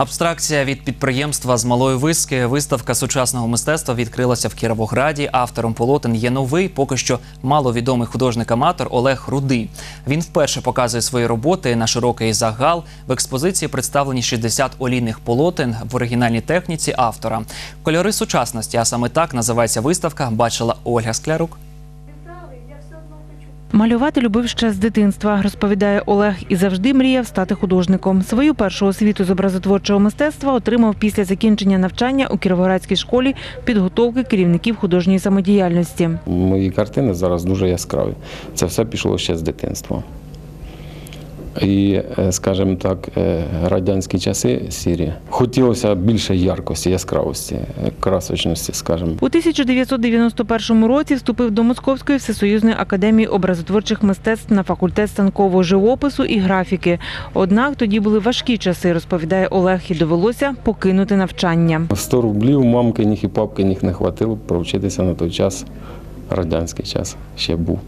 Абстракція від підприємства з малої виски. Виставка сучасного мистецтва відкрилася в Кіровограді. Автором полотен є новий, поки що маловідомий художник-аматор Олег Рудий. Він вперше показує свої роботи на широкий загал. В експозиції представлені 60 олійних полотен в оригінальній техніці автора. Кольори сучасності, а саме так називається виставка, бачила Ольга Склярук. Малювати любив ще з дитинства, розповідає Олег, і завжди мріяв стати художником. Свою першу освіту з образотворчого мистецтва отримав після закінчення навчання у Кіровоградській школі підготовки керівників художньої самодіяльності. Мої картини зараз дуже яскраві. Це все пішло ще з дитинства. І, е, скажімо так, е, радянські часи сірі. Хотілося більше яркості, яскравості, красочності, скажімо. У 1991 році вступив до Московської всесоюзної академії образотворчих мистецтв на факультет станкового живопису і графіки. Однак тоді були важкі часи, розповідає Олег, і довелося покинути навчання. 100 рублів мамкиних і папкиних не хватило провчитися на той час, радянський час ще був.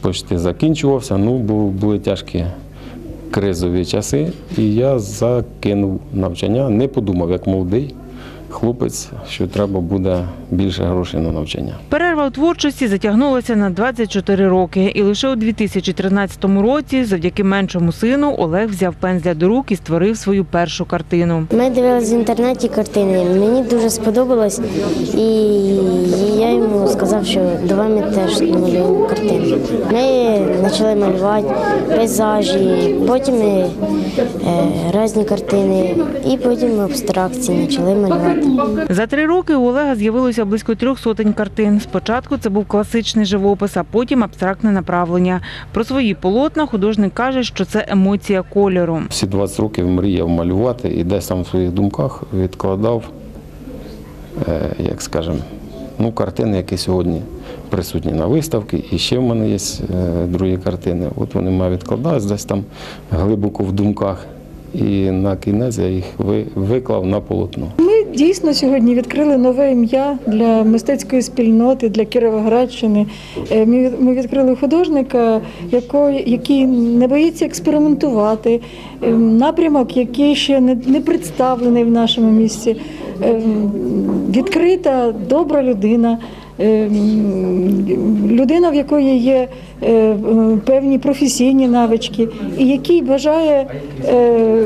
Почти закінчувався, ну бу- були тяжкі кризові часи, і я закинув навчання, не подумав, як молодий хлопець, що треба буде більше грошей на навчання. Перерва у творчості затягнулася на 24 роки, і лише у 2013 році, завдяки меншому сину, Олег взяв пензля до рук і створив свою першу картину. Ми дивилися в інтернеті картини. Мені дуже сподобалось, і я йому сказав, що давай ми теж намалюємо картину. Ми почали малювати пейзажі, потім е, різні картини, і потім абстракції почали малювати. За три роки у Олега з'явилося близько трьох сотень картин. Спочатку це був класичний живопис, а потім абстрактне направлення. Про свої полотна художник каже, що це емоція кольору. Всі 20 років мріяв малювати і десь там в своїх думках відкладав, е, як скажемо, ну, картини, які сьогодні присутні на виставці. І ще в мене є е, другі картини. От вони мене відкладались десь там глибоко в думках. І на кінець я їх виклав на полотно. Дійсно сьогодні відкрили нове ім'я для мистецької спільноти, для Кіровоградщини. Е, Ми відкрили художника, який не боїться експериментувати, е, напрямок, який ще не, представлений в нашому місті. Е, Відкрита, добра людина. Людина, в якої є певні професійні навички, і який бажає е,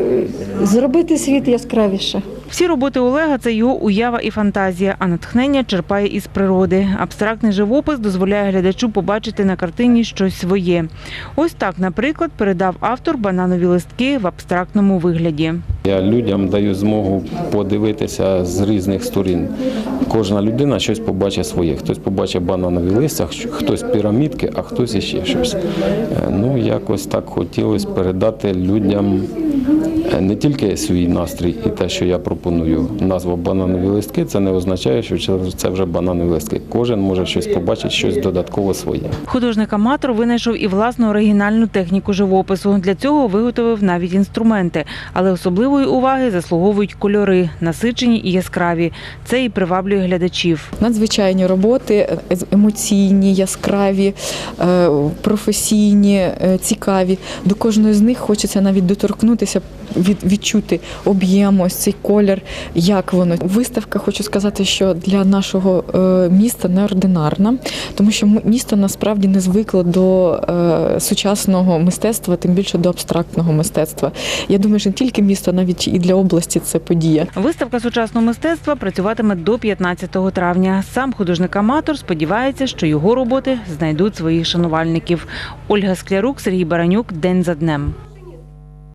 зробити світ яскравіше. Всі роботи Олега це його уява і фантазія, а натхнення черпає із природи. Абстрактний живопис дозволяє глядачу побачити на картині щось своє. Ось так, наприклад, передав автор бананові листки в абстрактному вигляді. Я людям даю змогу подивитися з різних сторін. Кожна людина щось побачить своє. Хтось побачить бананові листя, хтось пірамідки, а хтось іще щось. Е, Ну, якось так хотілося передати людям не тільки свій настрій і те, що я пропоную. Назва бананові листки, це не означає, що це- вже бананові листки. Кожен може щось побачити, щось додатково своє. Художник-аматор винайшов і власну оригінальну техніку живопису. Для цього виготовив навіть інструменти, але особливої уваги заслуговують кольори, насичені і яскраві. Це і приваблює глядачів. надзвичайні роботи, е- емоційні, яскраві, е, професійні, е, цікаві. До кожної з них хочеться навіть доторкнутися, відчути об'єм, ось цей колір, як воно. Виставка, хочу сказати, що для нашого е, міста неординарна, тому що місто насправді не звикло до е, сучасного мистецтва, тим більше до абстрактного мистецтва. Я думаю, що не тільки місто, навіть і для області це подія. Виставка сучасного мистецтва працюватиме до 15 травня. Сам художник-аматор сподівається, що його роботи знайдуть своїх шанувальників. Ольга Склярук, Сергій Баранюк. День за днем.